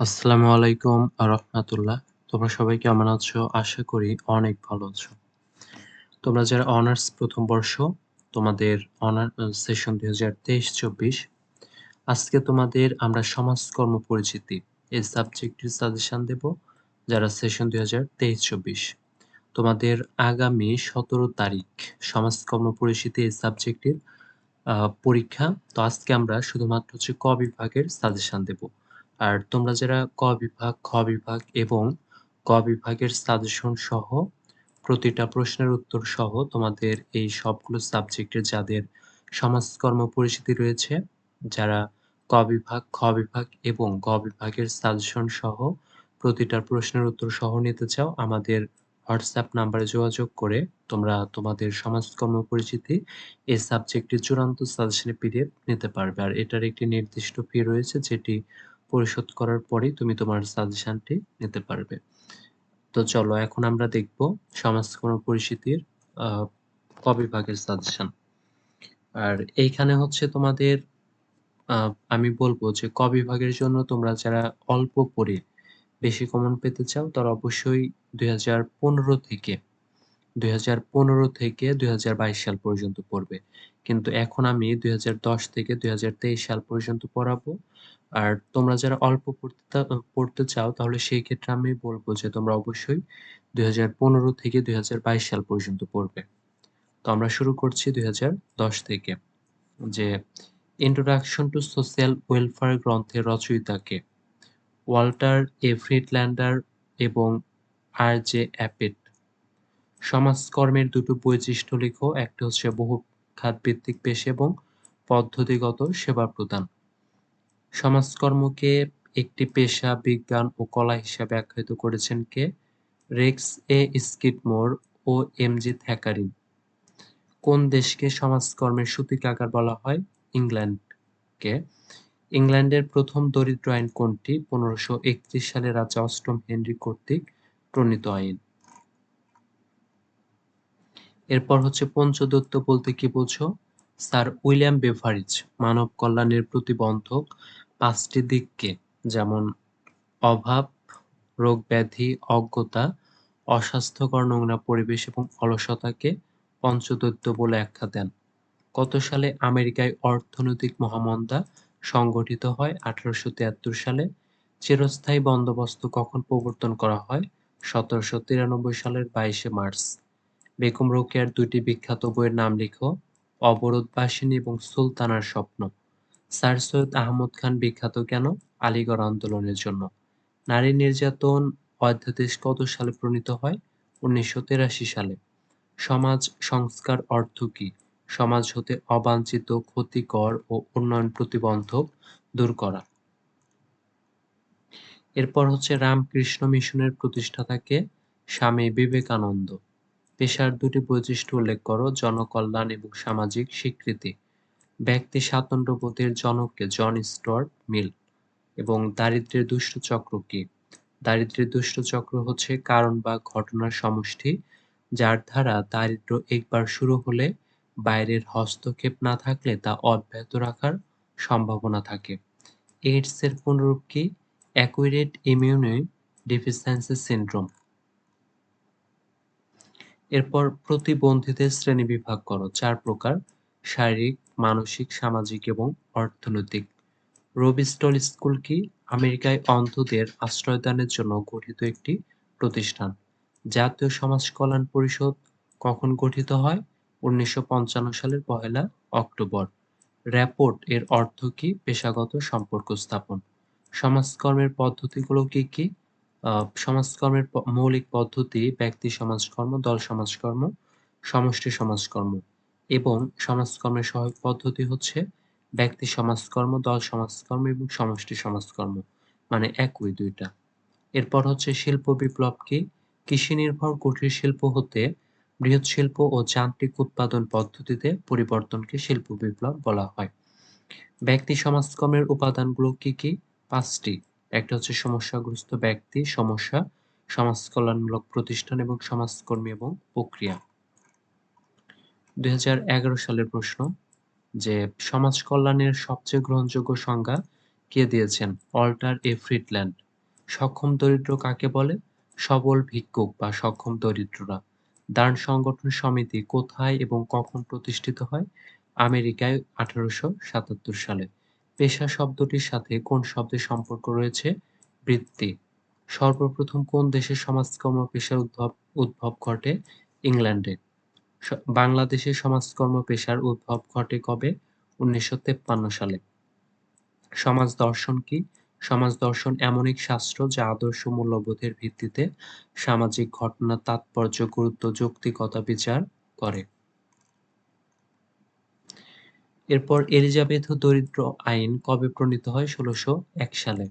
আসসালামু আলাইকুম রহমাতুল্লাহ তোমরা সবাই কেমন আছো? আশা করি অনেক ভালো আছো। তোমরা যারা অনার্স প্রথম বর্ষ, তোমাদের অনার সেশন দুই হাজার তেইশ চব্বিশ, আজকে তোমাদের আমরা সমাজকর্ম পরিচিতি এই সাবজেক্টের সাজেশন দেব, যারা সেশন দুই হাজার তেইশ চব্বিশ। তোমাদের আগামী সতেরো তারিখ সমাজকর্ম পরিচিতি এই সাবজেক্টের পরীক্ষা। তো আজকে আমরা শুধুমাত্র হচ্ছে ক বিভাগের সাজেশন দেব। আর তোমরা যারা ক বিভাগ, খ বিভাগ এবং ক বিভাগের সাজেশন সহ প্রতিটা প্রশ্নের উত্তর সহ তোমাদের এই সবগুলো সাবজেক্টের যাদের সমাজকর্ম পরিচিতি রয়েছে, যারা ক বিভাগ, খ বিভাগ এবং গ বিভাগের সাজেশন সহ প্রতিটা প্রশ্নের উত্তর সহ নিতে চাও, আমাদের হোয়াটসঅ্যাপ নাম্বারে যোগাযোগ করে তোমরা তোমাদের সমাজকর্ম পরিচিতি এই সাবজেক্টের চূড়ান্ত সাজেশনে পিডিএফ নিতে পারবে। আর এটার একটি নির্দিষ্ট ফি রয়েছে, যেটি পরিশোধ করার পরেই তুমি তোমার সাজেশনটি নিতে পারবে। তো চলো, এখন আমরা দেখব সমাজকর্ম পরিচিতির ক বিভাগের সাজেশন আর এইখানে হচ্ছে তোমাদের আমি বলব যে ক বিভাগের জন্য তোমরা যারা অল্প পড়ে বেশি কমন পেতে চাও, তারা অবশ্যই দুই হাজার পনেরো থেকে, দুই হাজার পনেরো থেকে দুই হাজার বাইশ সাল পর্যন্ত পড়বে। কিন্তু এখন আমি দুই হাজার দশ থেকে দুই হাজার তেইশ সাল পর্যন্ত পড়াবো। আর তোমরা যারা অল্প পড়তে পড়তে চাও, তাহলে সেই ক্ষেত্রে আমি বলব যে তোমরা অবশ্যই দুই হাজার পনেরো থেকে দুই হাজার বাইশ সাল পর্যন্ত পড়বে। তো আমরা শুরু করছি দুই হাজার দশ থেকে। যে ইন্ট্রোডাকশন টু সোশ্যাল ওয়েলফেয়ার গ্রন্থের রচয়িতাকে ওয়াল্টার এ ফ্রিডল্যান্ডার এবং আর জে অ্যাপেট। সমাজকর্মের দুটো বৈশিষ্ট্য লিখো, একটা হচ্ছে বহু খাতভিত্তিক পেশা এবং পদ্ধতিগত সেবা প্রদান। সমাজকর্মকে একটি পেশা, বিজ্ঞান ও কলা হিসাবে আখ্যায়িত করেছেন কে? রেক্স এ স্কিটমোর ও এম জি থ্যাকারিন। কোন দেশকে সমাজকর্মের সূতিকাগার বলা হয়? ইংল্যান্ডকে ইংল্যান্ডের প্রথম দরিদ্র আইন কোনটি? পনেরোশো একত্রিশ সালে রাজা অষ্টম হেনরি কর্তৃক প্রণীত আইন। এরপর হচ্ছে পঞ্চদত্ত বলতে কি বোঝো? স্যার উইলিয়াম বেভারিজ মানব কল্যাণের প্রতিবন্ধক পাঁচটি দিককে, যেমন অভাব রোগ ব্যাধি অজ্ঞতা, অস্বাস্থ্যকর নোংরা পরিবেশ এবং অলসতাকে পঞ্চদৈত্য বলে আখ্যা দেন। কত সালে আমেরিকায় অর্থনৈতিক মহামন্দা সংগঠিত হয়? আঠারোশো তিয়াত্তর সালে। চিরস্থায়ী বন্দোবস্ত কখন প্রবর্তন করা হয়? সতেরোশো তিরানব্বই সালের বাইশে মার্চ। বেগম রোকেয়ার দুইটি বিখ্যাত বইয়ের নাম লিখো, অবরোধ বাসিনী এবং সুলতানার স্বপ্ন স্যার সৈয়দ আহমদ খান বিখ্যাত কেন? আলিগড় আন্দোলনের জন্য। নারী নির্যাতন অধ্যাদেশ কত সালে প্রণীত হয়? উনিশশো তেরাশি সালে। সমাজ সংস্কার অর্থ কি? সমাজ হতে অবাঞ্ছিত, ক্ষতিকর ও উন্নয়ন প্রতিবন্ধক দূর করা। এরপর হচ্ছে রামকৃষ্ণ মিশনের প্রতিষ্ঠাতাকে স্বামী বিবেকানন্দ। পেশার দুটি বৈশিষ্ট্য উল্লেখ করো, জনকল্যাণ এবং সামাজিক স্বীকৃতি। ব্যক্তি স্বাতন্ত্র্যবোধের জনককে জন স্টুয়ার্ট মিল এবং দারিদ্র্যের দুষ্ট চক্র কি? দারিদ্র্যের দুষ্ট চক্র হচ্ছে কারণ বা ঘটনার সমষ্টি যার দ্বারা দারিদ্র একবার শুরু হলে বাইরের হস্তক্ষেপ না থাকলে তা অব্যাহত রাখার সম্ভাবনা থাকে। এইডস এর পুনরূপ কি? Acquired immune deficiency syndrome. এরপর প্রতিবন্ধীদের শ্রেণি বিভাগ করো, চার প্রকার, শারীরিক মানসিক, সামাজিক এবং অর্থনৈতিক। রবিস্টল স্কুল কি আমেরিকায় অন্ধদের আশ্রয়দানের জন্য গঠিত একটি প্রতিষ্ঠান? জাতীয় সমাজ কল্যাণ পরিষদ কখন গঠিত হয়? উনিশশো পঞ্চান্ন সালের পহেলা অক্টোবর। র্যাপোর্ট এর অর্থ কি পেশাগত সম্পর্ক স্থাপন? সমাজকর্মের পদ্ধতিগুলো কি কি? সমাজকর্মের মৌলিক পদ্ধতি, ব্যক্তি সমাজকর্ম, দল সমাজকর্ম, সমষ্টি সমাজকর্ম। এবং সমাজকর্মের সহায়ক পদ্ধতি হচ্ছে ব্যক্তি সমাজকর্ম, দল সমাজকর্ম এবং সমষ্টি সমাজকর্ম মানে একই দুইটা। এরপর হচ্ছে শিল্প বিপ্লব কি? কৃষি নির্ভর কুটির শিল্প হতে বৃহৎ শিল্প ও যান্ত্রিক উৎপাদন পদ্ধতিতে পরিবর্তনকে শিল্প বিপ্লব বলা হয়। ব্যক্তি সমাজকর্মের উপাদানগুলো কি কি? পাঁচটি। একটা হচ্ছে সমস্যাগ্রস্ত ব্যক্তি, সমস্যা সমাজ কল্যাণমূলক প্রতিষ্ঠান এবং সমাজকর্মী এবং প্রক্রিয়া। দুই হাজার এগারো সালের প্রশ্ন যে সমাজ কল্যাণের সবচেয়ে গ্রহণযোগ্য সংজ্ঞা কে দিয়েছেন? Walter A Friedland. সক্ষম দরিদ্র কাকে বলে? সবল ভিক্ষুক বা সক্ষম দরিদ্ররা। দান সংগঠন সমিতি কোথায় এবং কখন প্রতিষ্ঠিত হয়? আমেরিকায় আঠারোশো সাতাত্তর সালে। পেশা শব্দটির সাথে কোন শব্দের সম্পর্ক রয়েছে? বৃত্তি। সর্বপ্রথম কোন দেশে সমাজকর্ম পেশার উদ্ভব উদ্ভব ঘটে? ইংল্যান্ডে। বাংলাদেশে সমাজকর্ম পেশার উদ্ভব ঘটে কবে? উনিশশো সালে। সমাজ দর্শন কি? সমাজ দর্শন এমন এক শাস্ত্র যা আদর্শ মূল্যবোধের ভিত্তিতে সামাজিক ঘটনা তাৎপর্য, গুরুত্ব, যৌক্তিকতা বিচার করে। এরপর এলিজাবেথ দরিদ্র আইন কবে প্রণীত হয়? ষোলোশো এক সালে।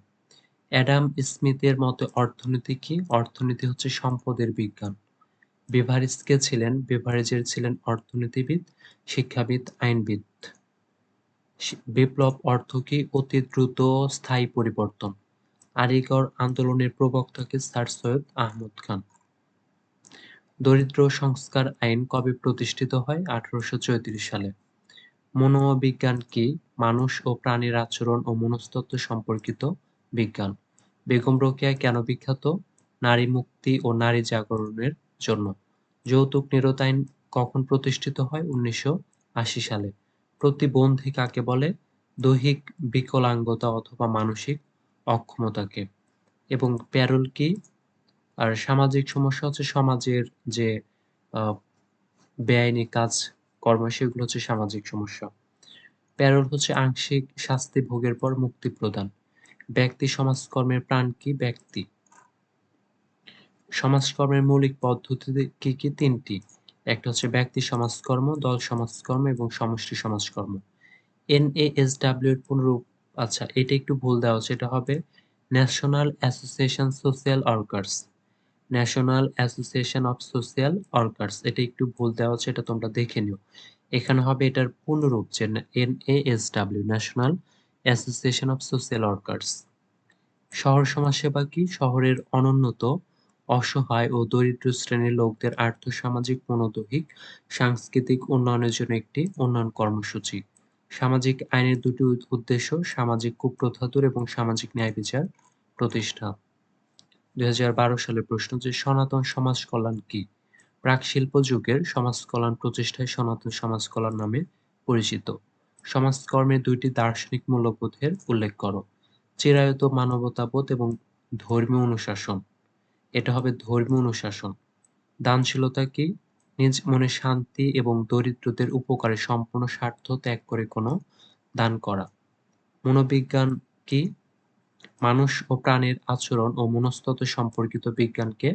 অ্যাডাম স্মিথের মতে অর্থনীতি কি? অর্থনীতি হচ্ছে সম্পদের বিজ্ঞান। বেভারেজ কে ছিলেন, বেভারেজের ছিলেন অর্থনীতিবিদ, শিক্ষাবিদ, আইনবিদ। বিপ্লব অর্থ কি অতি দ্রুত স্থায়ী পরিবর্তন? আলিগড় আন্দোলনের প্রবক্তাকে স্যার সৈয়দ আহমদ খান। দরিদ্র সংস্কার আইন কবে প্রতিষ্ঠিত হয়? আঠারোশো চৌত্রিশ সালে। মনোবিজ্ঞান কি? মানুষ ও প্রাণীর আচরণ ও মনস্তত্ত্ব সম্পর্কিত বিজ্ঞান। বেগম রোকেয়া কেন বিখ্যাত? নারী মুক্তি ও নারী জাগরণের জন্য যৌতুক নিরোধ আইন কখন প্রতিষ্ঠিত হয়? উনিশশো আশি সালে। প্রতিবন্ধী কাকে বলে? দৈহিক বিকলাঙ্গতা অথবা মানসিক অক্ষমতাকে। এবং প্যারোল কি? আর সামাজিক সমস্যা হচ্ছে সমাজের যে বেআইনি কাজ কর্ম, সেগুলো হচ্ছে সামাজিক সমস্যা। প্যারোল হচ্ছে আংশিক শাস্তি ভোগের পর মুক্তি প্রদান। ব্যক্তি সমাজকর্মের প্রাণ কি? ব্যক্তি। সমাজকর্মের মৌলিক পদ্ধতি কি কি? তিনটি। একটা হচ্ছে ব্যক্তি সমাজকর্ম, দল সমাজকর্ম এবং সমষ্টি সমাজকর্ম। এনএএসডাব্লিউ এর পুনরূপ আচ্ছা এটা একটু ভুল দেওয়া হচ্ছে। এটা হবে national association social workers national association of social workers এটা একটু ভুল দেওয়া হচ্ছে, এটা তোমরা দেখে নিও। এখানে হবে এটার পূর্ণরূপ যে NASW national association of social workers শহর সমাজসেবা কি? শহরের অনুন্নত অসহায় ও দরিদ্র শ্রেণির লোকদের আর্থসামাজিক মনোদৈহিক, সাংস্কৃতিক উন্নয়নের জন্য একটি উন্নয়ন কর্মসূচি। সামাজিক আইনের দুটি উদ্দেশ্য সামাজিক কুপ্রথা দূর এবং সামাজিক ন্যায় বিচার প্রতিষ্ঠা। দুই সালের প্রশ্ন যে সনাতন সমাজ কল্যাণ কি? প্রাক শিল্প যুগের সমাজ কল্যাণ প্রচেষ্টায় সনাতন সমাজ কল্যাণ নামে পরিচিত। সমাজকর্মের দুইটি দার্শনিক মূল্যবোধের উল্লেখ করো। চিরায়ত মানবতাবোধ এবং ধর্মীয় অনুশাসন। এটা হবে ধর্মীয় অনুশাসন। দানশীলতা কি? নিজ মনে শান্তি এবং দরিদ্রদের উপকারে সম্পূর্ণ স্বার্থ ত্যাগ করে কোনো দান করা। মনোবিজ্ঞান কি? মানুষ ও প্রাণের আচরণ ও মনস্তত্ত্ব সম্পর্কিত বিজ্ঞানকে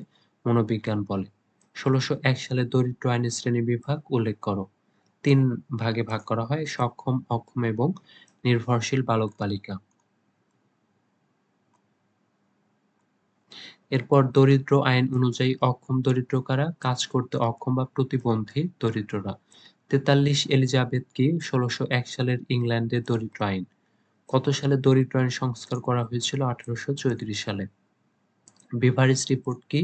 মনোবিজ্ঞান বলে। ষোলোশো এক সালে দরিদ্র আইনের শ্রেণি বিভাগ উল্লেখ করো। তিন ভাগে ভাগ করা হয়, সক্ষম, অক্ষম এবং নির্ভরশীল বালক বালিকা এরপর দরিদ্র আইন অনুযায়ী অক্ষম দরিদ্র কারা কাজ করতে অক্ষম বা প্রতিবন্ধী দরিদ্ররা। তেতাল্লিশ এলিজাবেথ কি ষোলোশো এক সালের ইংল্যান্ডের দরিদ্র আইন। কত সালে দরিদ্র আইন সংস্কার করা হয়েছিল? আঠারোশো চৌত্রিশ সালে। বেভারেজ রিপোর্ট কি?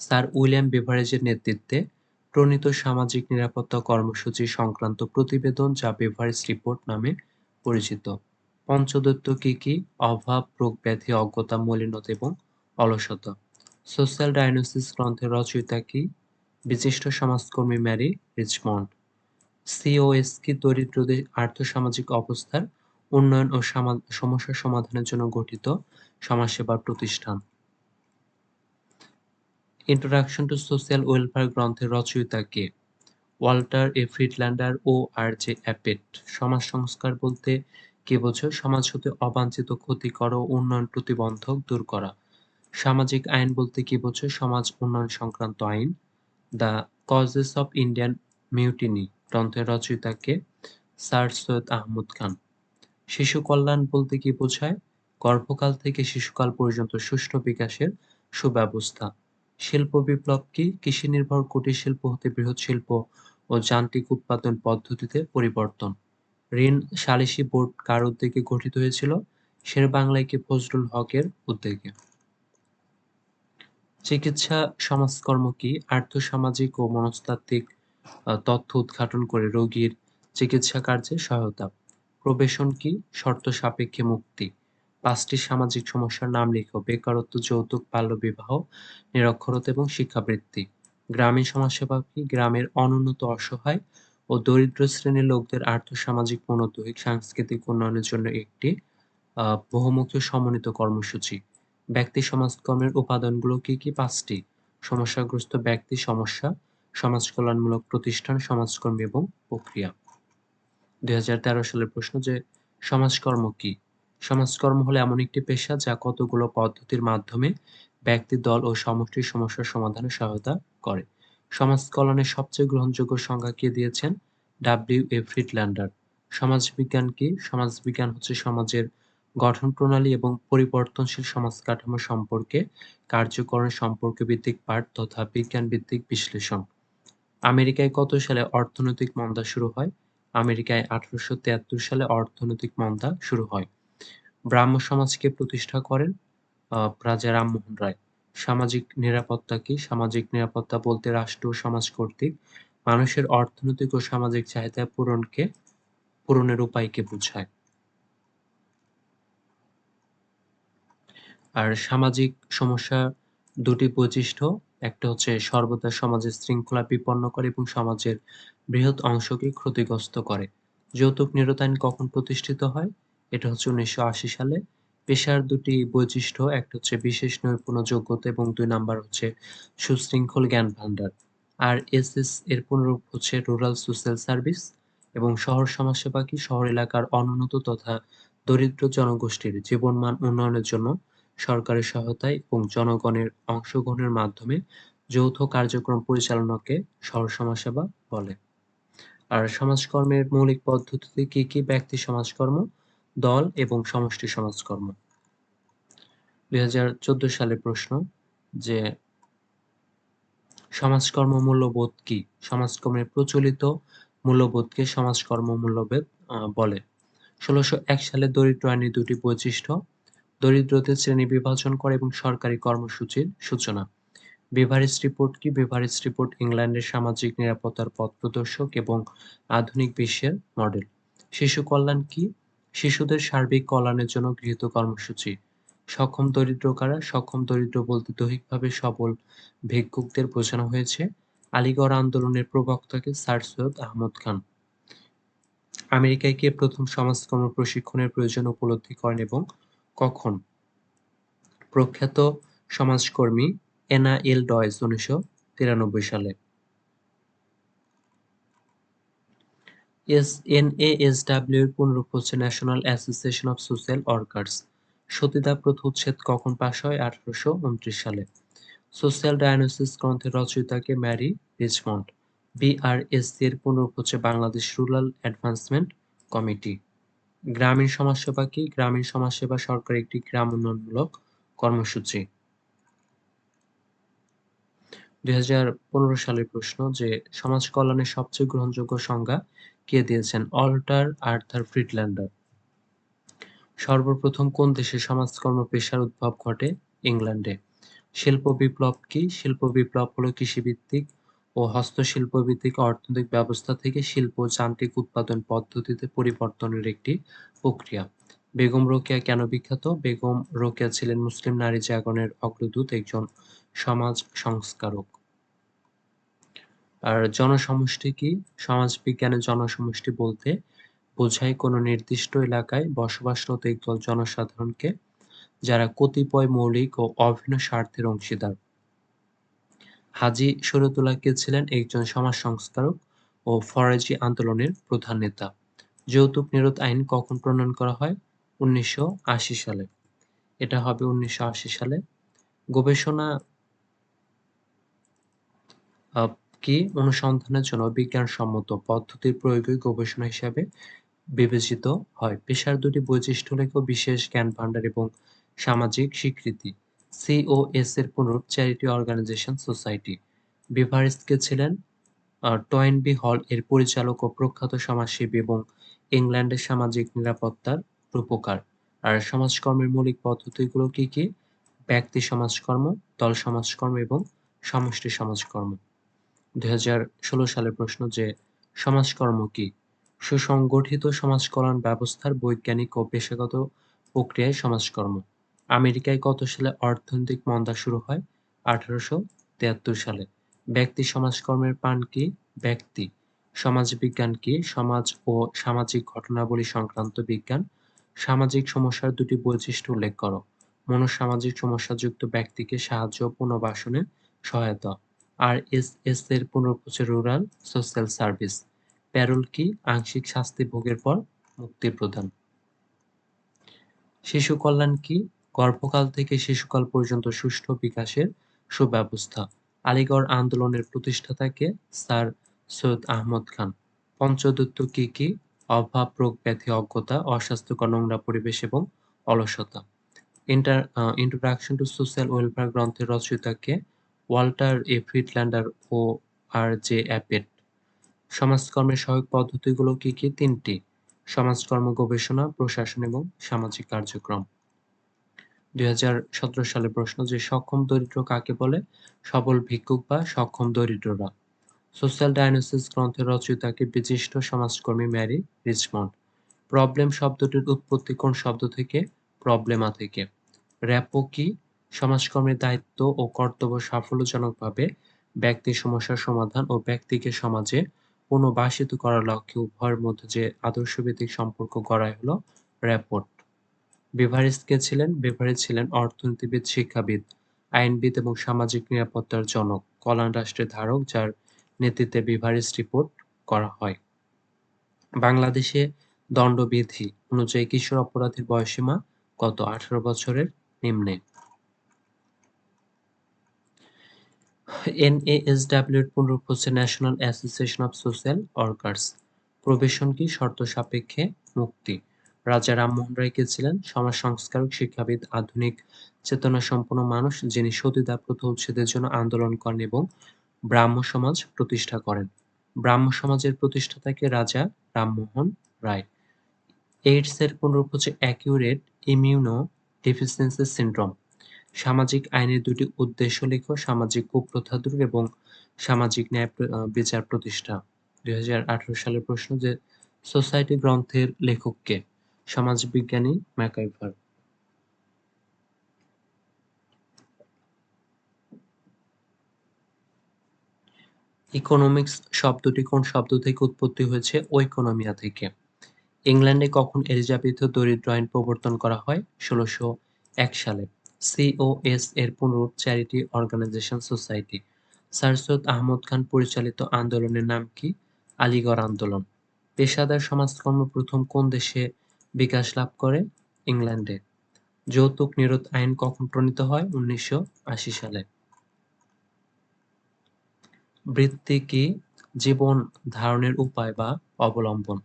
স্যার উইলিয়াম বেভারেজের নেতৃত্বে প্রণীত সামাজিক নিরাপত্তা কর্মসূচি সংক্রান্ত প্রতিবেদন যা বেভারেজ রিপোর্ট নামে পরিচিত। পঞ্চদত্ত কি কি? অভাব, রোগ ব্যাধি, অজ্ঞতা, মলিনতা এবং অলসতা। সোশ্যাল ডায়নোসিস গ্রন্থের রচয়িতা কি? বিশিষ্ট সমাজকর্মী ম্যারি রিচমন্ড। সিওএস কি দরিদ্রদের আর্থসামাজিক অবস্থার উন্নয়ন ও সমস্যা সমাধানের জন্য গঠিত সমাজসেবার প্রতিষ্ঠান? ইন্ট্রোডাকশন টু সোশ্যাল ওয়েলফেয়ার গ্রন্থের রচয়িতা কে? ওয়াল্টার এ ফ্রিডল্যান্ডার ও আর জে অ্যাপেট। সমাজ সংস্কার বলতে কে বোঝো সমাজ হতে অবাঞ্ছিত, ক্ষতিকর ও উন্নয়ন প্রতিবন্ধক দূর করা। সামাজিক আইন বলতে কি বোঝো সমাজ উন্নয়ন সংক্রান্ত আইন। The causes of Indian mutiny গ্রন্থের রচয়িতা কে স্যার সৈয়দ আহমদ খান। শিশু কল্যাণ বলতে কি বোঝায়? গর্ভকাল থেকে শিশুকাল পর্যন্ত সুষ্ঠু বিকাশের সুব্যবস্থা। শিল্প বিপ্লব কি? কৃষি নির্ভর কুটির শিল্প হতে বৃহৎ শিল্প ও যান্ত্রিক উৎপাদন পদ্ধতিতে পরিবর্তন। ঋণ সালিসি বোর্ড কার উদ্যোগে গঠিত হয়েছিল? শের বাংলায় কি ফজলুল হকের উদ্যোগে? চিকিৎসা সমাজকর্ম কি? আর্থসামাজিক ও মনস্তাত্ত্বিক তথ্য উদ্ঘাটন করে রোগীর চিকিৎসা কার্যে সহায়তা। প্রবেশন কি? শর্ত সাপেক্ষে মুক্তি। পাঁচটি সামাজিক সমস্যার নাম লিখো। বেকারত্ব, যৌতুক, বাল্যবিবাহ, নিরক্ষরতা এবং শিক্ষাবৃত্তি। গ্রামীণ সমাজসেবা কি? গ্রামের অনুন্নত অসহায় ও দরিদ্র শ্রেণির লোকদের আর্থসামাজিক মনোদৈহিক সাংস্কৃতিক উন্নয়নের জন্য একটি বহুমুখী সমন্বিত কর্মসূচি। ব্যক্তি সমাজকর্মের উপাদানগুলো কি কি? পাঁচটি। সমস্যাগ্রস্ত ব্যক্তি সমস্যা সমাজ কল্যাণমূলক প্রতিষ্ঠান, সমাজকর্মী এবং প্রক্রিয়া। দুই হাজার তেরো সালের প্রশ্ন যে, সমাজকর্ম কি? সমাজকর্ম হলো এমন একটি পেশা যা কতগুলো পদ্ধতির মাধ্যমে ব্যক্তি দল ও সমষ্টির সমস্যার সমাধানে সহায়তা করে। সমাজ কল্যাণের সবচেয়ে গ্রহণযোগ্য সংজ্ঞা কে দিয়েছেন? W A Friedlander. সমাজবিজ্ঞান কি? সমাজবিজ্ঞান হচ্ছে সমাজের গঠন প্রণালী এবং পরিবর্তনশীল সমাজ কাঠামো সম্পর্কে কার্যকরণ সম্পর্ক ভিত্তিক পাঠ তথা বিজ্ঞান ভিত্তিক বিশ্লেষণ। আমেরিকায় কত সালে অর্থনৈতিক মন্দা শুরু হয়? আমেরিকায় আঠারোশো তিয়াত্তর সালে অর্থনৈতিক মন্দা শুরু হয়। ব্রাহ্ম সমাজকে প্রতিষ্ঠা করেন? রাজা রামমোহন রায়। সামাজিক নিরাপত্তা কি? সামাজিক নিরাপত্তা বলতে রাষ্ট্র ও সমাজ কর্তৃক মানুষের অর্থনৈতিক ও সামাজিক চাহিদা পূরণকে, পূরণের উপায়কে বোঝায়। আর সামাজিক সমস্যা দুটি বৈশিষ্ট্য। একটা হচ্ছে সর্বদা সমাজের শৃঙ্খলা বিপন্ন করে এবং সমাজের বৃহৎ অংশকে ক্ষতিগ্রস্ত করে। যৌতুক নিরতায়ন কখন প্রতিষ্ঠিত হয়? এটা হচ্ছে উনিশশো আশি সালে। পেশার দুটি বৈশিষ্ট্য, একটা হচ্ছে বিশেষ নৈপুণ্য যোগ্যতা এবং দুই নাম্বার হচ্ছে সুশৃঙ্খল জ্ঞান ভান্ডার আর এস এস এর পুনরূপ হচ্ছে রুরাল সোশ্যাল সার্ভিস এবং শহর সমাজসেবা কি শহর এলাকার অনুন্নত তথা দরিদ্র জনগোষ্ঠীর জীবনমান উন্নয়নের জন্য সরকারের সহায়তায় এবং জনগণের অংশগ্রহণের মাধ্যমে যৌথ কার্যক্রম পরিচালনাকে সমাজসেবা বলে। আর সমাজকর্মের মৌলিক পদ্ধতিতে কি কি ব্যক্তি সমাজকর্ম, দল এবং সমষ্টি সমাজকর্ম? দুই সালে প্রশ্ন যে, সমাজকর্ম মূল্যবোধ কি? সমাজকর্মের প্রচলিত মূল্যবোধকে সমাজকর্ম মূল্যবোধ বলে। ষোলোশো এক সালে দরিদ্র আইনের দুটি বৈশিষ্ট্য দরিদ্রদের শ্রেণি বিভাজন করে এবং সরকারি কর্মসূচির সূচনা। বেভারেজ রিপোর্ট কি? বেভারেজ রিপোর্ট ইংল্যান্ডের সামাজিক নিরাপত্তার পথ প্রদর্শক এবং আধুনিক বিশ্বের মডেল। শিশু কল্যাণ কি? শিশুদের সার্বিক কল্যাণের জন্য গৃহীত কর্মসূচি। সক্ষম দরিদ্র কারা? সক্ষম দরিদ্র বলতে দৈহিকভাবে সবল ভিক্ষুকদের বোঝানো হয়েছে। আলিগড় আন্দোলনের প্রবক্তাকে স্যার সৈয়দ আহমদ খান। আমেরিকায় কে প্রথম সমাজকর্ম প্রশিক্ষণের প্রয়োজন উপলব্ধি করেন এবং কখন? প্রখ্যাত সমাজকর্মী এনা এল ডয়েস উনিশশো তিরানব্বই সালে। এনএএসডব্লিউ এর পুনরূপ হচ্ছে national association of social workers. সতীদাহ প্রথা উচ্ছেদ কখন পাশ হয়? আঠারোশো উনত্রিশ সালে। সোশ্যাল ডায়াগনোসিস গ্রন্থের রচয়িতাকে ম্যারি রিচমন্ড বিআরএসসি এর পুনরূপ হচ্ছে বাংলাদেশ রুরাল অ্যাডভান্সমেন্ট কমিটি। গ্রামীণ সমাজসেবা কি? গ্রামীণ সমাজসেবা সরকার একটি গ্রাম উন্নয়নমূলক কর্মসূচি। দুই সালের প্রশ্ন যে, সমাজ কল্যাণের সবচেয়ে গ্রহণযোগ্য সংজ্ঞা কে দিয়েছেন? Walter Arthur Friedlander. সর্বপ্রথম কোন দেশে সমাজকর্ম পেশার উদ্ভব ঘটে? ইংল্যান্ডে। শিল্প বিপ্লব কি? শিল্প বিপ্লব হলো কৃষিভিত্তিক ও হস্তশিল্প ভিত্তিক অর্থনৈতিক ব্যবস্থা থেকে শিল্প যান্ত্রিক উৎপাদন পদ্ধতিতে পরিবর্তনের একটি প্রক্রিয়া। বেগম রোকেয়া কেন বিখ্যাত? বেগম রোকেয়া ছিলেন মুসলিম নারী জাগরণের অগ্রদূত একজন সমাজ সংস্কারক। আর জনসমষ্টি কি? সমাজবিজ্ঞানের জনসমষ্টি বলতে বোঝায় কোনো নির্দিষ্ট এলাকায় বসবাসরত একদল জনসাধারণকে, যারা কতিপয় মৌলিক ও অভিন্ন স্বার্থের অংশীদার। হাজী শরীয়তুল্লাহ কে ছিলেন একজন সমাজ সংস্কারক ও ফরাজি আন্দোলনের প্রধান নেতা। যৌতুক নিরোধ আইন কখন প্রণয়ন করা হয়? উনিশশো আশি সালে। এটা হবে উনিশশো আশি সালে। গবেষণা কি? অনুসন্ধানের জন্য বিজ্ঞানসম্মত পদ্ধতির প্রয়োগই গবেষণা হিসাবে বিবেচিত হয়। পেশার দুটি বৈশিষ্ট্য লেখ বিশেষ জ্ঞান ভান্ডার এবং সামাজিক স্বীকৃতি। সিওএস এর পুনরূপ চ্যারিটি অর্গানাইজেশন সোসাইটি বিভারিস্টকে ছিলেন টয়েনবি হল এর পরিচালক ও প্রখ্যাত সমাজসেবী এবং ইংল্যান্ডের সামাজিক নিরাপত্তার রূপকার। আর সমাজকর্মের মৌলিক পদ্ধতিগুলো কি কি? ব্যক্তি সমাজকর্ম, দল সমাজকর্ম এবং সমষ্টি সমাজকর্ম। দুই হাজার ষোলো সালের প্রশ্ন যে, সমাজকর্ম কি? সুসংগঠিত সমাজ কল্যাণ ব্যবস্থার বৈজ্ঞানিক ও পেশাগত প্রক্রিয়ায় সমাজকর্ম। আমেরিকায় কত সালে অর্থনৈতিক মন্দা শুরু হয়? আঠারোশো তিয়াত্তর সালে। ব্যক্তি সমাজকর্মের পান কি? ব্যক্তি। সমাজবিজ্ঞান কি? সমাজ ও সামাজিক ঘটনাবলী সংক্রান্ত বিজ্ঞান। সামাজিক সমস্যার দুটি বৈশিষ্ট্য উল্লেখ করো। মনোসামাজিক সমস্যাযুক্ত ব্যক্তিকে সাহায্য পুনর্বাসনে সহায়তা। আর এস এস এর পুনর্পচে রুরাল সোশ্যাল সার্ভিস। প্যারোল কি? আংশিক শাস্তি ভোগের পর মুক্তি প্রদান। শিশু কল্যাণ কি? গর্ভকাল থেকে শিশুকাল পর্যন্ত সুষ্ঠু বিকাশের সুব্যবস্থা। আলিগড় আন্দোলনের প্রতিষ্ঠাতাকে স্যার সৈয়দ আহমদ খান। পঞ্চদত্ত কি কি? অভাব, রোগ ব্যাধি, অজ্ঞতা, অস্বাস্থ্যকর নোংরা পরিবেশ এবং অলসতা। Inter introduction to social welfare গ্রন্থের রচয়িতাকে ওয়াল্টার এ ফ্রিডল্যান্ডার ও আর জে অ্যাপেট। সমাজকর্মের সহায়ক পদ্ধতিগুলো কি কি? তিনটি। সমাজকর্ম গবেষণা, প্রশাসন এবং সামাজিক কার্যক্রম। দুই সালের প্রশ্ন যে সক্ষম দরিদ্র কাকে বলে? সবল ভিক্ষুক বা সক্ষম দরিদ্ররা। সোশ্যাল ডায়নোসিস গ্রন্থের রচয়িতাকে বিশিষ্ট সমাজকর্মী ম্যারি রিচমন্ড। প্রবলেম শব্দটির উৎপত্তি কোন শব্দ থেকে? প্রবলেমা থেকে। র্যাপো কি? সমাজকর্মের দায়িত্ব ও কর্তব্য সাফল্যজনকভাবে ব্যক্তির সমস্যার সমাধান ও ব্যক্তিকে সমাজে পুনর্বাসিত করার লক্ষ্যে উভয়ের মধ্যে যে আদর্শভিত্তিক সম্পর্ক গড়াই হলো র্যাপোর্ট বেভারিজ কে ছিলেন? বেভারিজ ছিলেন অর্থনীতিবিদ, শিক্ষাবিদ, আইনবিদ এবং সামাজিক নিরাপত্তার জনক, কল্যাণ রাষ্ট্রের ধারক, যার নেতৃত্বে বেভারিজ রিপোর্ট করা হয়। বাংলাদেশে দণ্ডবিধি অনুযায়ী কিশোর অপরাধীর বয়সীমা কত আঠারো বছরের নিম্নে। এনএএসডব্লিউ পুনরূপ হচ্ছে national association of social workers. Probation কি শর্ত সাপেক্ষে মুক্তি? রাজা রামমোহন রায় কে ছিলেন? সমাজ সংস্কারক শিক্ষাবিদ, আধুনিক চেতনা সম্পন্ন মানুষ যিনি সতীদাহ প্রথা উচ্ছেদের জন্য আন্দোলন করেন এবং ব্রাহ্ম সমাজ প্রতিষ্ঠা করেন। ব্রাহ্ম সমাজের প্রতিষ্ঠাতাকে রাজা রামমোহন রায়। এইডস এর পুনরূপ হচ্ছে অ্যাকিউরেট ইমিউনো ডেফিসিয়েন্সি সিন্ড্রোম সামাজিক আইনের দুটি উদ্দেশ্য লেখো, সামাজিক কুপ্রথা দূর এবং সামাজিক ন্যায় বিচার প্রতিষ্ঠা। দুই হাজার আঠারো সালের প্রশ্ন যে সোসাইটি গ্রন্থের লেখককে সমাজবিজ্ঞানী ম্যাকাইভার। ইকোনমিক্স শব্দটি কোন শব্দ থেকে উৎপত্তি হয়েছে? ঐকোনমিয়া থেকে। ইংল্যান্ডে কখন এলিজাবেথ দরিদ্র আইন প্রবর্তন করা হয়? ষোলোশো এক সালে। সিওএস এর পুনরূপ charity organisation society. Sir Syed Ahmad Khan পরিচালিত আন্দোলনের নাম কি? আলিগড় আন্দোলন। পেশাদার সমাজকর্ম প্রথম কোন দেশে বিকাশ লাভ করে ইংল্যান্ডে। যৌতুক নিরোধ আইন কখন প্রণীত হয়? উনিশশো আশি সালে। বৃত্তি কি জীবন ধারণের উপায় বা অবলম্বন?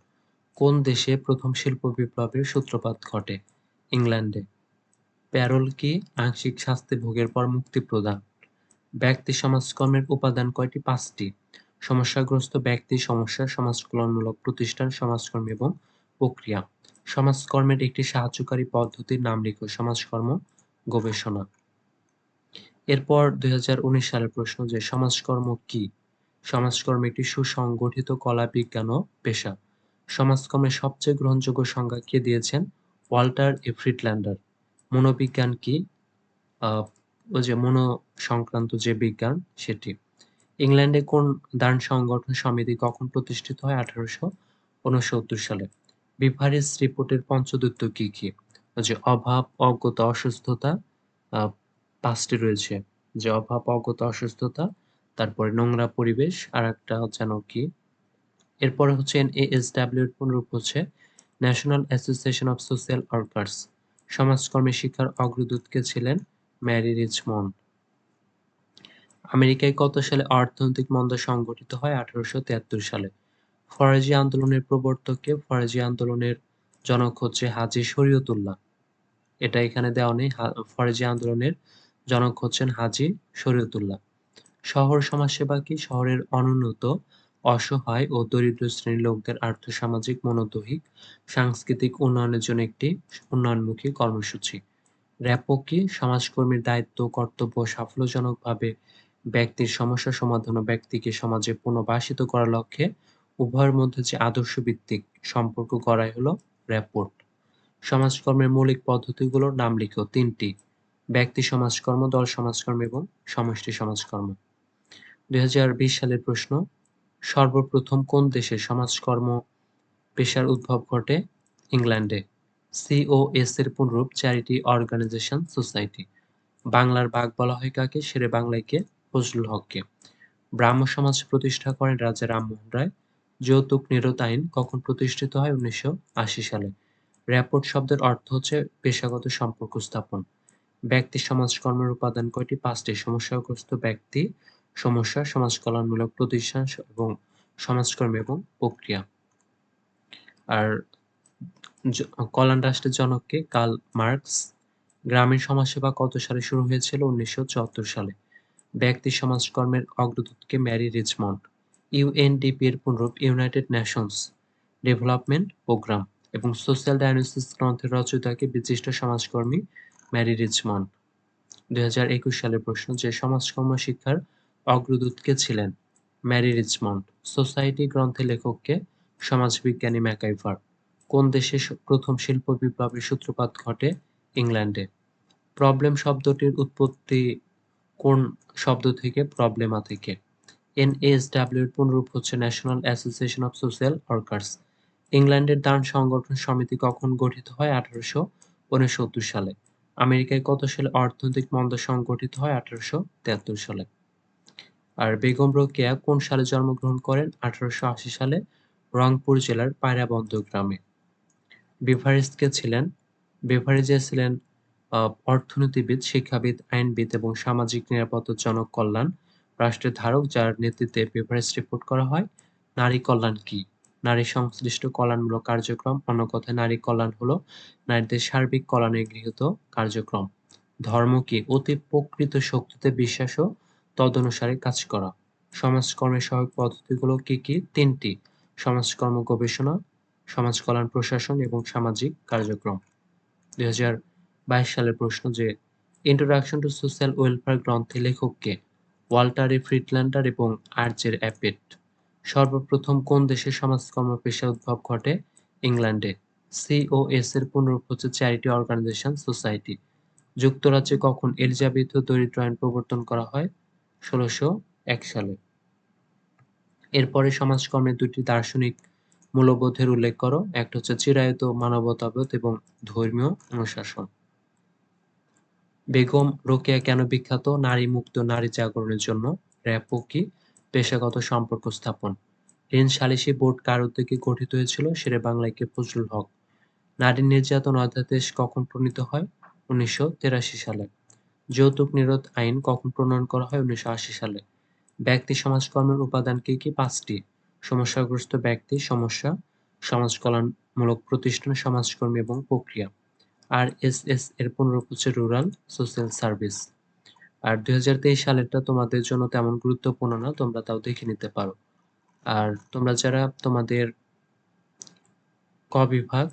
কোন দেশে প্রথম শিল্প বিপ্লবের সূত্রপাত ঘটে? ইংল্যান্ডে। প্যারোল কি আংশিক শাস্তি ভোগের পর মুক্তি প্রদান? ব্যক্তি সমাজকর্মের উপাদান কয়টি? পাঁচটি। সমস্যাগ্রস্ত ব্যক্তি সমস্যা, সমাজকল্যাণমূলক প্রতিষ্ঠান, সমাজকর্ম এবং প্রক্রিয়া। সমাজকর্মের একটি সাহায্যকারী পদ্ধতির নাম লিখো, সমাজকর্ম গবেষণা। এরপর দুই হাজার উনিশ সালের প্রশ্ন যে, সমাজকর্ম কি? সমাজকর্ম একটি সুসংগঠিত কলা, বিজ্ঞান ও পেশা। সমাজকর্মের সবচেয়ে গ্রহণযোগ্য সংজ্ঞা কে দিয়েছেন? ওয়াল্টার এ ফ্রিডল্যান্ডার মনোবিজ্ঞান কি? ওই যে মনো সংক্রান্ত যে বিজ্ঞান, সেটি। ইংল্যান্ডে কোন দান সংগঠন সমিতি কখন প্রতিষ্ঠিত হয়? আঠারোশো উনসত্তর সালে। বিভারিস রিপোর্টের পঞ্চদূত কি কি? যে অভাব অজ্ঞতা অসুস্থতা পাঁচটি রয়েছে। যে অভাব অজ্ঞতা অসুস্থতা, তারপরে নোংরা পরিবেশ আর একটা যেন কি? এরপরে হচ্ছে এএসডাব্লিউ এর পুনরূপ হচ্ছে? National association of social workers সমাজকর্মী শিক্ষার অগ্রদূতকে ছিলেন? ম্যারি রিচমন্ড আমেরিকায় কত সালে অর্থনৈতিক মন্দা সংগঠিত হয়? আঠারোশো তিয়াত্তর সালে। ফরাজি আন্দোলনের প্রবর্তককে ফরাজি আন্দোলনের জনক হচ্ছে হাজি শরীয়তুল্লাহ। এটা এখানে দেওয়া নেই। ফরাজি আন্দোলনের জনক হচ্ছেন হাজি শরীয়তুল্লাহ। শহর সমাজসেবা কি? শহরের অনুন্নত, অসহায় ও দরিদ্র শ্রেণির লোকদের আর্থসামাজিক মনোদৈহিক, সাংস্কৃতিক উন্নয়নের জন্য একটি উন্নয়নমুখী কর্মসূচি। র্যাপো কি সমাজকর্মীর দায়িত্ব, কর্তব্য সাফল্যজনকভাবে ব্যক্তির সমস্যা সমাধান ও ব্যক্তিকে সমাজে পুনর্বাসিত করার লক্ষ্যে উভয়ের মধ্যে যে আদর্শ ভিত্তিক সম্পর্ক গড়াই হলো র্যাপোর্ট সমাজকর্মের মৌলিক পদ্ধতিগুলোর নাম লিখো তিনটি, ব্যক্তি সমাজকর্ম, দল সমাজকর্ম এবং সমষ্টি সমাজকর্ম। দুই হাজার বিশ সালের প্রশ্ন, সর্বপ্রথম কোন দেশে সমাজকর্ম পেশার উদ্ভব ঘটে? ইংল্যান্ডে। সিওএস এর পুনরূপ চ্যারিটি অর্গানাইজেশন সোসাইটি বাংলার বাঘ বলা হয় কাকে? সেরে বাংলাইকে ফজলুল হককে। ব্রাহ্ম সমাজ প্রতিষ্ঠা করেন রাজা রামমোহন রায়। যৌতুক নিরোধ আইন কখন প্রতিষ্ঠিত হয়? উনিশশো আশি সালে। র্যাপোর্ট শব্দের অর্থ হচ্ছে পেশাগত সম্পর্ক স্থাপন। ব্যক্তি সমাজকর্মের উপাদান কয়টি? পাঁচটি। সমস্যাগ্রস্ত ব্যক্তি, সমস্যা সমাজ কল্যাণমূলক প্রতিষ্ঠান এবং সমাজকর্ম এবং প্রক্রিয়া। আর কল্যাণ রাষ্ট্রের জনককে কার্ল মার্কস গ্রামীণ সমাজসেবা কত সালে শুরু হয়েছিল? উনিশশো চুয়াত্তর সালে। ব্যক্তি সমাজকর্মের অগ্রদূতকে ম্যারি রিচমন্ড। ইউএনডিপি এর পুনরূপ ইউনাইটেড নেশনস ডেভেলপমেন্ট প্রোগ্রাম এবং সোশ্যাল ডায়াগনোসিস গ্রন্থের রচয়িতাকে বিশিষ্ট সমাজকর্মী ম্যারি রিচমন্ড দু সালের প্রশ্ন, যে সমাজকর্ম শিক্ষার অগ্রদূতকে ছিলেন ম্যারি রিচমন্ড সোসাইটি গ্রন্থের লেখককে সমাজবিজ্ঞানী ম্যাকাইভার। কোন দেশে প্রথম শিল্প বিপ্লবের সূত্রপাত ঘটে? ইংল্যান্ডে। প্রবলেম শব্দটির উৎপত্তি কোন শব্দ থেকে প্রবলেমা থেকে? এনএসডাব্লিউ এর পুনরূপ হচ্ছে national association of social workers ইংল্যান্ডের দান সংগঠন সমিতি কখন গঠিত হয়? আঠারোশো উনসত্তর সালে। আমেরিকায় কত সালে অর্থনৈতিক মন্দা সংগঠিত হয়? আঠারোশো তেহাত্তর সালে। আর বেগম রোকেয়া কোন সালে জন্মগ্রহণ করেন? আঠারোশো আশি সালে রংপুর জেলার পায়রাবন্দ গ্রামে। বেভারেজকে ছিলেন, বেভারেজে ছিলেন অর্থনীতিবিদ, শিক্ষাবিদ, আইনবিদ এবং সামাজিক নিরাপত্তা জনক কল্যাণ রাষ্ট্রের ধারক যার নেতৃত্বে বেভারেজ রিপোর্ট করা হয়, নারী কল্যাণ কি? নারী সংশ্লিষ্ট কল্যাণমূলক কার্যক্রম, অন্য কথায় নারী কল্যাণ হলো নারীদের সার্বিক কল্যাণে গৃহীত কার্যক্রম। ধর্ম কি? অতি প্রকৃত শক্তিতে বিশ্বাস ও তদনুসারে কাজ করা। সমাজকর্মের সহায়ক পদ্ধতিগুলো কি কি? তিনটি। সমাজকর্ম গবেষণা, সমাজ কল্যাণ প্রশাসন এবং সামাজিক কার্যক্রম। দুই হাজার বাইশ সালের প্রশ্ন যে ইন্ট্রোডাকশন টু সোশ্যাল ওয়েলফেয়ার গ্রন্থে লেখককে ওয়াল্টার এ ফ্রিডল্যান্ডার এবং আর্চের অ্যাপেট। সর্বপ্রথম কোন দেশে সমাজকর্ম পেশা উদ্ভব ঘটে? ইংল্যান্ডে। সিওএস এর পুনরূপ হচ্ছে চ্যারিটি অর্গানাইজেশন সোসাইটি। যুক্তরাজ্যে কখন এলিজাবেথ দরিদ্র আইন প্রবর্তন করা হয়? ষোলোশো এক সালে। এরপরে সমাজকর্মের দুটি দার্শনিক মূল্যবোধের উল্লেখ করো। একটা হচ্ছে চিরায়ত মানবতাবোধ এবং ধর্মীয় অনুশাসন। বেগম রোকেয়া কেন বিখ্যাত? নারী মুক্ত নারী জাগরণের জন্য র্যাপো কি পেশাগত সম্পর্ক স্থাপন? ঋণ সালিসি বোর্ড কার উদ্যোগে গঠিত হয়েছিল? সেরে বাংলাকে ফজলুল হক। নারী নির্যাতন অধ্যাদেশ কখন প্রণীত হয়? উনিশশো সালে। যৌতুক নিরোধ আইন কখন প্রণয়ন করা হয়? উনিশশো আশি সালে। ব্যক্তি সমাজকর্মের উপাদান কি কি? পাঁচটি। সমস্যাগ্রস্ত ব্যক্তি, সমস্যা সমাজ কল্যাণমূলক প্রতিষ্ঠান, সমাজকর্মী এবং প্রক্রিয়া। আর এস এস এর পনেরো হচ্ছে রুরাল সোশ্যাল সার্ভিস। আর দুই হাজার তেইশ সালেরটা তোমাদের জন্য তেমন গুরুত্বপূর্ণ না, তোমরা তাও দেখে নিতে পারো। আর তোমরা যারা তোমাদের ক বিভাগ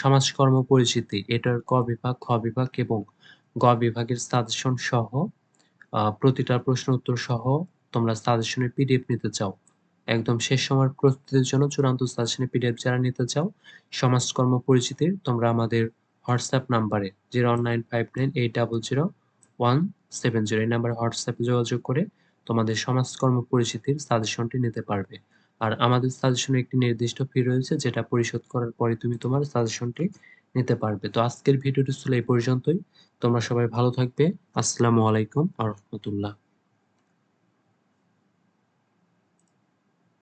সমাজকর্ম পরিচিতি, এটার ক বিভাগ, খ বিভাগ এবং গ বিভাগের সাজেশন সহ প্রতিটা প্রশ্ন উত্তর সহ তোমরা সাজেশনের পিডিএফ নিতে চাও। একদম শেষ সময়ের প্রস্তুতির জন্য চূড়ান্ত সাজেশনের পিডিএফ যারা নিতে চাও, সমাজকর্ম পরিচিতির, তোমরা আমাদের হোয়াটসঅ্যাপ নাম্বারে zero nine five nine eight double zero one seven zero এই নাম্বারে হোয়াটসঅ্যাপে যোগাযোগ করে তোমাদের সমাজকর্ম পরিচিতির সাজেশনটি নিতে পারবে। আর আমাদের সাজেশনে একটি নির্দিষ্ট ফি রয়েছে, যেটা পরিশোধ করার পরে তুমি তোমার সাজেশনটি নিতে পারবে। তো আজকের ভিডিওটি ছিল এই পর্যন্তই। তোমরা সবাই ভালো থাকবে। আসসালামু আলাইকুম আ রহমতুল্লাহ।